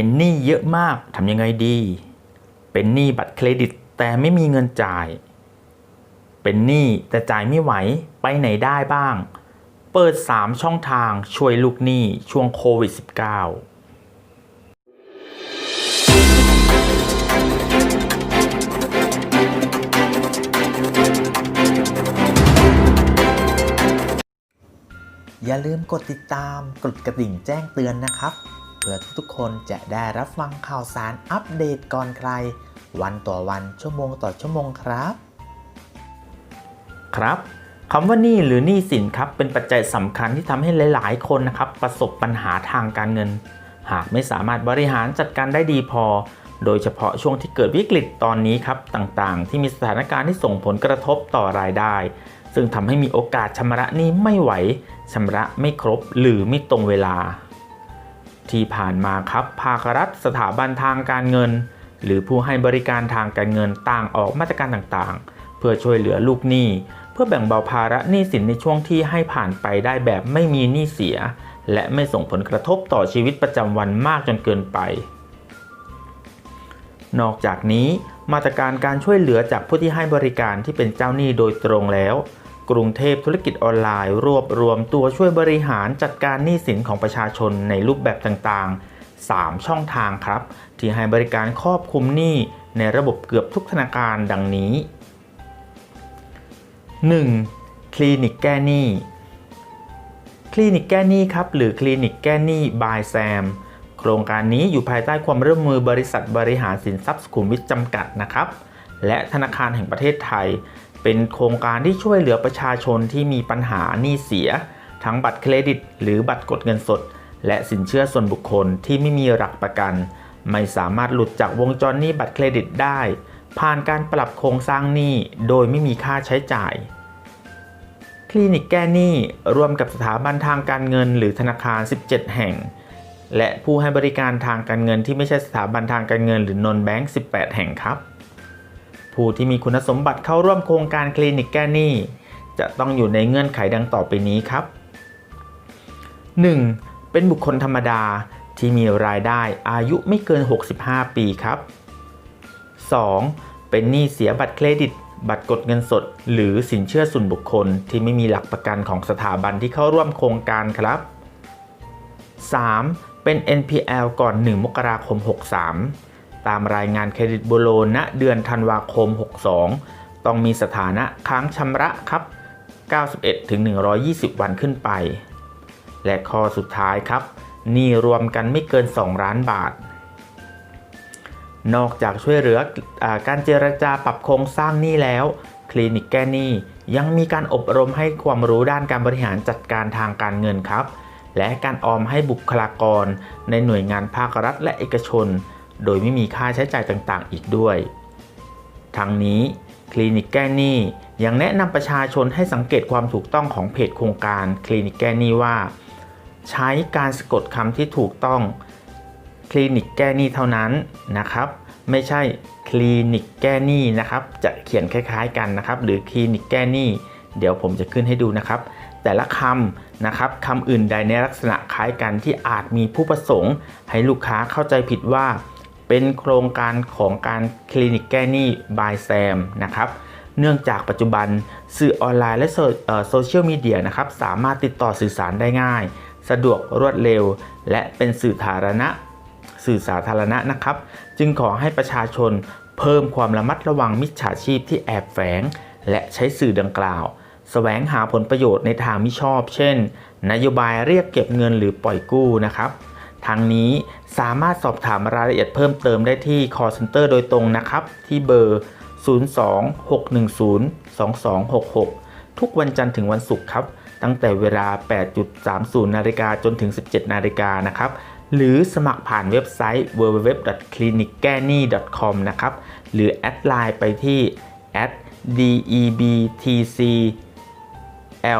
เป็นหนี้เยอะมากทำยังไงดี เป็นหนี้บัตรเครดิตแต่ไม่มีเงินจ่าย เป็นหนี้แต่จ่ายไม่ไหวไปไหนได้บ้าง เปิด 3 ช่องทางช่วยลูกหนี้ช่วงโควิด -19 อย่าลืมกดติดตาม กดกระดิ่งแจ้งเตือนนะครับ พื่อทุกๆคนจะได้รับฟังข่าวสารอัปเดตก่อนใคร วันต่อวันชั่วโมงต่อชั่วโมงครับ ครับคำว่าหนี้หรือหนี้สินครับเป็นปัจจัยสำคัญที่ทำให้หลาย ๆ คนนะครับประสบปัญหาทางการเงิน หากไม่สามารถบริหารจัดการได้ดีพอ โดยเฉพาะช่วงที่เกิดวิกฤตตอนนี้ครับต่างๆ ที่มีสถานการณ์ที่ส่งผลกระทบต่อรายได้ ซึ่งทำให้มีโอกาสชำระหนี้ไม่ไหวชำระไม่ครบหรือไม่ตรงเวลา ที่ผ่านมาครับภาครัฐ สถาบันทางการเงิน หรือผู้ให้บริการทางการเงินต่างออกมาตรการต่างๆ เพื่อช่วยเหลือลูกหนี้ เพื่อแบ่งเบาภาระหนี้สินในช่วงที่ให้ผ่านไปได้แบบไม่มีหนี้เสีย และไม่ส่งผลกระทบต่อชีวิตประจำวันมากจนเกินไป นอกจากนี้มาตรการการช่วยเหลือจากผู้ที่ให้บริการที่เป็นเจ้าหนี้โดยตรงแล้ว กรุงเทพธุรกิจออนไลน์ รวบรวมตัวช่วยบริหารจัดการหนี้สินของประชาชนในรูปแบบต่างๆ 3 ช่องทางครับ ที่ให้บริการครอบคลุมหนี้ในระบบเกือบทุกธนาคารดังนี้ 1. คลินิกแก้หนี้ คลินิกแก้หนี้ครับ หรือคลินิกแก้หนี้บายแซมโครงการนี้อยู่ภายใต้ความร่วมมือบริษัทบริหารสินทรัพย์สุขุมวิทจำกัดนะครับ และธนาคารแห่งประเทศไทย เป็นโครงการที่ช่วยเหลือประชาชนที่มีปัญหาหนี้เสีย ทั้งบัตรเครดิต หรือบัตรกดเงินสด และสินเชื่อส่วนบุคคลที่ไม่มีหลักประกัน ไม่สามารถหลุดจากวงจรหนี้บัตรเครดิตได้ ผ่านการปรับโครงสร้างหนี้โดยไม่มีค่าใช้จ่าย คลินิกแก้หนี้ร่วมกับสถาบันทางการเงิน หรือธนาคาร 17 แห่ง และผู้ให้บริการทางการเงินที่ไม่ใช่สถาบันทางการเงิน หรือนนแบงก์18 แห่งครับ ผู้ที่มีคุณสมบัติเข้าร่วมโครงการคลินิกแก้หนี้ จะต้องอยู่ในเงื่อนไขดังต่อไปนี้ครับ 1. เป็นบุคคลธรรมดาที่มีรายได้อายุไม่เกิน 65 ปีครับ 2. เป็นหนี้เสียบัตรเครดิต บัตรกดเงินสด หรือสินเชื่อส่วนบุคคลที่ไม่มีหลักประกันของสถาบันที่เข้าร่วมโครงการครับ 3. เป็น NPL ก่อน 1 มกราคม 63 ตามรายงานเครดิตบูโรณเดือนธันวาคม 62 ต้องมีสถานะค้างชำระครับ 91ถึง120 วันขึ้นไป และข้อสุดท้ายครับหนี้รวมกันไม่เกิน 2 ล้านบาท นอกจากช่วยเหลืออการเจรจาปรับโครงสร้างหนี้แล้ว คลินิกแก้หนี้ยังมีการอบรมให้ความรู้ด้านการบริหารจัดการทางการเงินครับ และการออมให้บุคลากรในหน่วยงานภาครัฐและเอกชน โดยไม่มีค่าใช้จ่ายต่างๆ อีกด้วย ทั้งนี้คลินิกแก้หนี้ยังแนะนำประชาชนให้สังเกตความถูกต้องของเพจโครงการคลินิกแก้หนี้ว่า ใช้การสะกดคำที่ถูกต้องคลินิกแก้หนี้เท่านั้นนะครับ ไม่ใช่คลินิกแก้หนี้นะครับ จะเขียนคล้าย ๆ กันนะครับ หรือคลินิกแก้หนี้เดี๋ยวผมจะขึ้นให้ดูนะครับ แต่ละคำนะครับคำอื่นใดในลักษณะคล้ายกันที่อาจมีผู้ประสงค์ ให้ลูกค้าเข้าใจผิดว่า เป็นโครงการของการคลินิกแก้หนี้บายแซมนะครับเนื่องจากปัจจุบันสื่อออนไลน์และโซเชียลมีเดียนะครับสามารถติดต่อสื่อสารได้ง่าย สะดวกรวดเร็ว และเป็นสื่อสาธารณะสื่อสาธารณะนะครับ จึงขอให้ประชาชนเพิ่มความระมัดระวังมิจฉาชีพที่แอบแฝง และใช้สื่อดังกล่าวแสวงหาผลประโยชน์ในทางมิชอบ เช่น นโยบายเรียกเก็บเงินหรือปล่อยกู้นะครับ ทางนี้สามารถสอบถามรายละเอียดเพิ่มเติมได้ที่ call center โดยตรงนะครับ ที่เบอร์ 026102266 ทุกวันจันทร์ถึงวันศุกร์ครับ ตั้งแต่เวลา 8.30 นาฬิกาจนถึง 17 นาฬิกานะครับ หรือสมัครผ่านเว็บไซต์ www.clinicgani.com นะครับ หรือแอดไลน์ไปที่ @debtc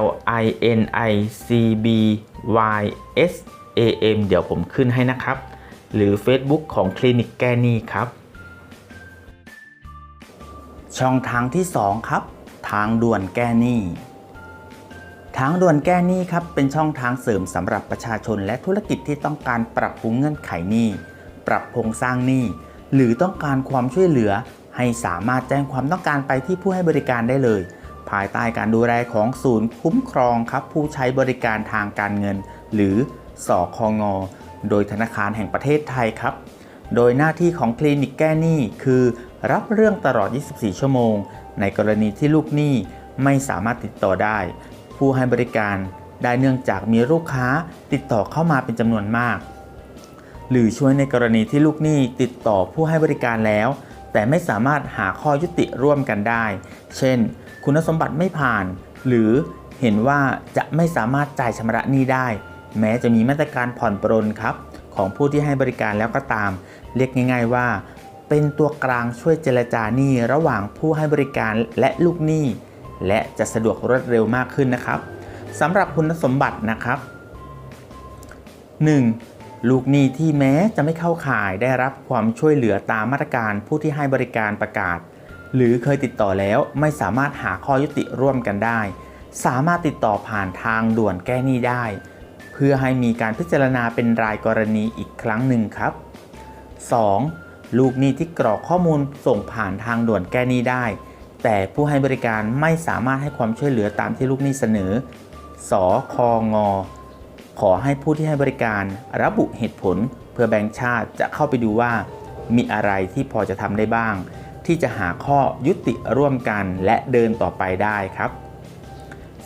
l i n i c b y s a m เดี๋ยวผมขึ้นให้นะครับ หรือ Facebook ของคลินิกแก้หนี้ครับ ช่องทางที่ 2 ครับ ทางด่วนแก้หนี้ทางด่วนแก้หนี้ครับเป็นช่องทางเสริมสำหรับประชาชนและธุรกิจที่ต้องการปรับปรุงเงื่อนไขหนี้ ปรับโครงสร้างหนี้ หรือต้องการความช่วยเหลือ ให้สามารถแจ้งความต้องการไปที่ผู้ให้บริการได้เลย ภายใต้การดูแลของศูนย์คุ้มครองครับผู้ใช้บริการทางการเงิน หรือ สอคองโดยธนาคารแห่งประเทศไทยครับ โดยหน้าที่ของคลินิกแก้หนี้คือ รับเรื่องตลอด 24 ชั่วโมง ในกรณีที่ลูกหนี้ไม่สามารถติดต่อได้ ผู้ให้บริการได้เนื่องจากมีลูกค้าติดต่อเข้ามาเป็นจำนวนมาก หรือช่วยในกรณีที่ลูกหนี้ติดต่อผู้ให้บริการแล้ว แต่ไม่สามารถหาข้อยุติร่วมกันได้ เช่น คุณสมบัติไม่ผ่าน หรือเห็นว่าจะไม่สามารถจ่ายชำระหนี้ได้ แม้จะมีมาตรการผ่อนปรนครับของผู้ที่ให้บริการแล้วก็ตาม เรียกง่าย ๆว่า เป็นตัวกลางช่วยเจรจาหนี้ระหว่างผู้ให้บริการและลูกหนี้ และจะสะดวกรวดเร็วมากขึ้นนะครับสำหรับคุณสมบัตินะครับ 1. ลูกหนี้ที่แม้จะไม่เข้าข่ายได้รับความช่วยเหลือตามมาตรการผู้ที่ให้บริการประกาศ หรือเคยติดต่อแล้วไม่สามารถหาข้อยุติร่วมกันได้ สามารถติดต่อผ่านทางด่วนแก้หนี้ได้ พื่อให้มีการพิจารณาเป็นรายกรณีอีกครั้งหนึ่งครับ 2. ลูกหนี้ที่กรอกข้อมูลส่งผ่านทางด่วนแก้หนี้ได้ แต่ผู้ให้บริการไม่สามารถให้ความช่วยเหลือตามที่ลูกหนี้เสนอ สคง ขอให้ผู้ที่ให้บริการระบุเหตุผล เพื่อแบงก์ชาติจะเข้าไปดูว่า มีอะไรที่พอจะทำได้บ้าง ที่จะหาข้อยุติร่วมกันและเดินต่อไปได้ครับ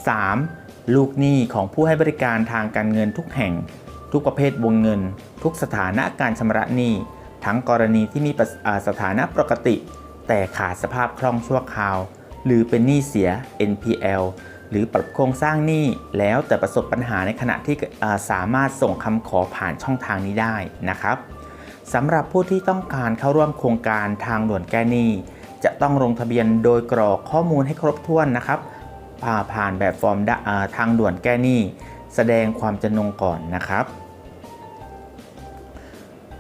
3. ลูกหนี้ของผู้ให้บริการทางการเงินทุกแห่ง ทุกประเภทวงเงิน ทุกสถานะการชำระหนี้ ทั้งกรณีที่มีสถานะปกติ แต่ขาดสภาพคล่องชั่วคราว หรือเป็นหนี้เสีย NPL หรือปรับโครงสร้างหนี้แล้วแต่ประสบปัญหาในขณะที่สามารถส่งคำขอผ่านช่องทางนี้ได้นะครับสำหรับผู้ที่ต้องการเข้าร่วมโครงการทางด่วนแก้หนี้ จะต้องลงทะเบียนโดยกรอกข้อมูลให้ครบถ้วนนะครับ ผ่าผ่านแบบฟอร์มทางด่วนแก้หนี้ แสดงความจำนงก่อนนะครับ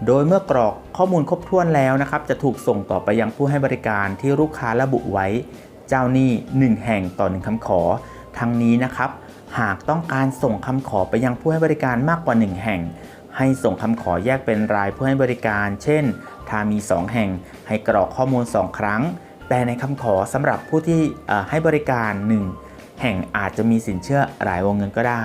โดยเมื่อกรอกข้อมูลครบถ้วนแล้วนะครับ จะถูกส่งต่อไปยังผู้ให้บริการที่ลูกค้าระบุไว้ เจ้าหนี้ 1 แห่งต่อ1คำขอ ทั้งนี้นะครับ หากต้องการส่งคำขอไปยังผู้ให้บริการมากกว่า 1 แห่งให้ส่งคำขอแยกเป็นรายผู้ให้บริการ เช่น ถ้ามี 2 แห่ง ให้กรอกข้อมูล 2 ครั้ง แต่ในคำขอสำหรับผู้ที่ให้บริการ 1 แห่งอาจจะมีสินเชื่อหลายวงเงินก็ได้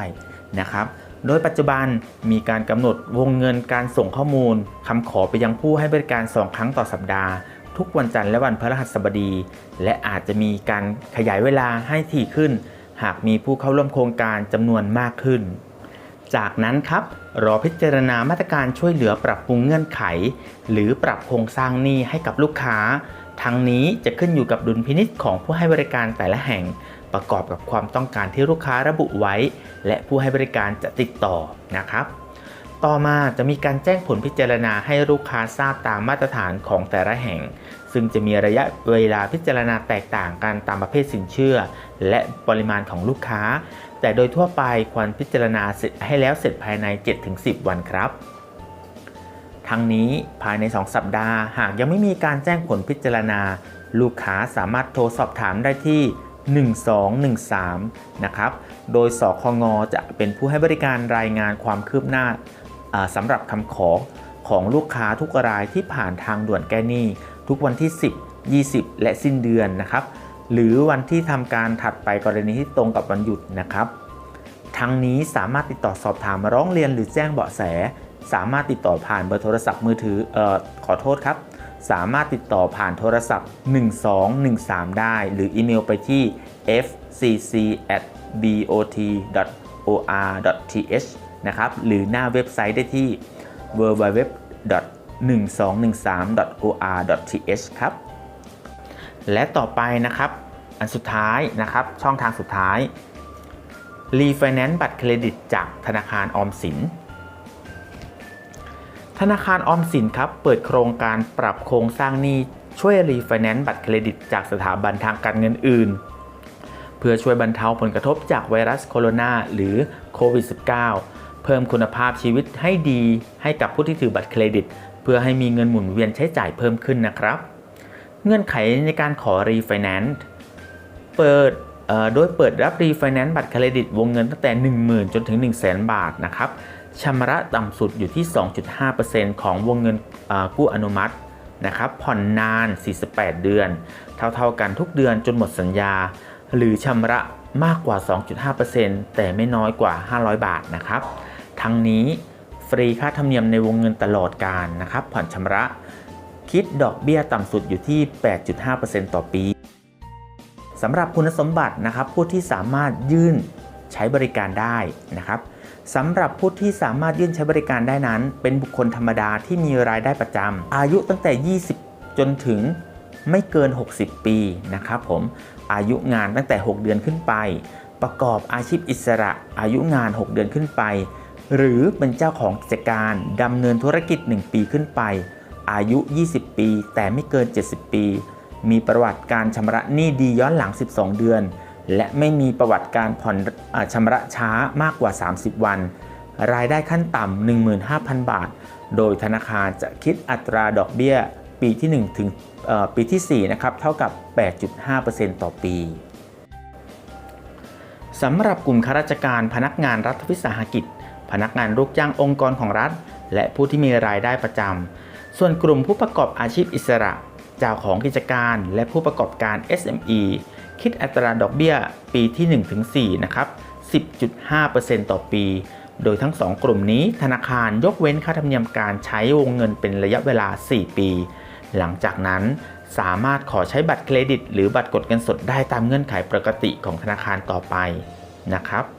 นะครับ โดยปัจจุบันมีการกำหนดวงเงินการส่งข้อมูลคำขอไปยังผู้ให้บริการ 2 ครั้งต่อสัปดาห์ ทุกวันจันทร์และวันพฤหัสบดี และอาจจะมีการขยายเวลาให้ถี่ขึ้น หากมีผู้เข้าร่วมโครงการจำนวนมากขึ้น จากนั้นครับรอพิจารณามาตรการช่วยเหลือปรับปรุงเงื่อนไข หรือปรับโครงสร้างหนี้ให้กับลูกค้า ทั้งนี้จะขึ้นอยู่กับดุลพินิษของผู้ให้บริการแต่ละแห่ง ประกอบกับความต้องการที่ลูกค้าระบุไว้ และผู้ให้บริการจะติดต่อนะครับ ต่อมาจะมีการแจ้งผลพิจารณาให้ลูกค้าทราบตามมาตรฐานของแต่ละแห่ง ซึ่งจะมีระยะเวลาพิจารณาแตกต่างกันตามประเภทสินเชื่อ และปริมาณของลูกค้า แต่โดยทั่วไปควรพิจารณาเสร็จให้แล้วเสร็จภายใน 7-10 วันครับ ทั้งนี้ภายใน 2 สัปดาห์หากยังไม่มีการแจ้งผลพิจารณา ลูกค้าสามารถโทรสอบถามได้ที่ 1213 นะครับ โดยสคงจะเป็นผู้ให้บริการรายงานความคืบหน้าสำหรับคำขอของลูกค้าทุกรายที่ผ่านทางด่วนแก้หนี้ ทุกวันที่ 10 20 และสิ้นเดือนนะครับ หรือวันที่ทำการถัดไปกรณีที่ตรงกับวันหยุดนะครับ ทั้งนี้สามารถติดต่อสอบถามร้องเรียนหรือแจ้งเบาะแส สามารถติดต่อผ่านเบอร์โทรศัพท์มือถือออขอโทษครับ สามารถติดต่อผ่านโทรศัพท์ 1213 ได้ หรืออีเมลไปที่ fcc@bot.or.th นะครับ หรือหน้าเว็บไซต์ได้ที่ www.1213.or.th ครับ และต่อไปนะครับ อันสุดท้ายนะครับ ช่องทางสุดท้าย รีไฟแนนซ์บัตรเครดิตจากธนาคารออมสิน ธนาคารออมสินครับเปิดโครงการปรับโครงสร้างหนี้ช่วยรีไฟแนนซ์บัตรเครดิตจากสถาบันทางการเงินอื่น เพื่อช่วยบรรเทาผลกระทบจากไวรัสโคโรนาหรือโควิด -19 เพิ่มคุณภาพชีวิตให้ดีให้กับผู้ที่ถือบัตรเครดิต เพื่อให้มีเงินหมุนเวียนใช้จ่ายเพิ่มขึ้นนะครับ เงื่อนไขในการขอรีไฟแนนซ์เปิด โดยเปิดรับรีไฟแนนซ์บัตรเครดิตวงเงินตั้งแต่ 10,000 จนถึง 100,000 บาทนะครับชำระต่ำสุดอยู่ที่ 2.5%ของวงเงินกู้อนุมัตินะครับผ่อนนาน 48 เดือน เท่าๆกันทุกเดือนจนหมดสัญญา หรือชำระมากกว่า 2.5%แต่ไม่น้อยกว่า 500 บาทนะครับ ทั้งนี้ฟรีค่าธรรมเนียมในวงเงินตลอดการนะครับผ่อนชำระ คิดดอกเบี้ยต่ำสุดอยู่ที่ 8.5%ต่อปี สำหรับคุณสมบัตินะครับผู้ที่สามารถยื่นใช้บริการได้นะครับสำหรับผู้ที่สามารถยื่นใช้บริการได้นั้น เป็นบุคคลธรรมดาที่มีรายได้ประจำอายุตั้งแต่ 20 จนถึงไม่เกิน 60 ปีนะครับผมอายุงานตั้งแต่ 6 เดือนขึ้นไป ประกอบอาชีพอิสระ อายุงาน 6 เดือนขึ้นไป หรือเป็นเจ้าของกิจการดำเนินธุรกิจ 1 ปีขึ้นไป อายุ 20 ปี แต่ไม่เกิน 70 ปี มีประวัติการชำระหนี้ดีย้อนหลัง 12 เดือน และไม่มีประวัติการผ่อนอชำระช้ามากกว่า 30 วัน รายได้ขั้นต่ำ15,000 บาท โดยธนาคารจะคิดอัตราดอกเบี้ยปีที่ 1 ถึงปีที่ 4 นะครับ เท่ากับ 8.5%ต่อปีสำหรับกลุ่มข้าราชการพนักงานรัฐวิสาหกิจ พนักงานลูกจ้างองค์กรของรัฐ และผู้ที่มีรายได้ประจำส่วนกลุ่มผู้ประกอบอาชีพอิสระ จ้าของกิจการและผู้ประกอบการ SME คิดอัตราดอกเบี้ยปีที่ 1-4 นะครับ 10.5%ต่อปี โดยทั้ง 2 กลุ่มนี้ธนาคารยกเว้นค่าธรรมเนียมการใช้วงเงินเป็นระยะเวลา 4 ปี หลังจากนั้นสามารถขอใช้บัตรเครดิต หรือบัตรกดเงินสดได้ตามเงื่อนไขปกติของธนาคารต่อไปนะครับ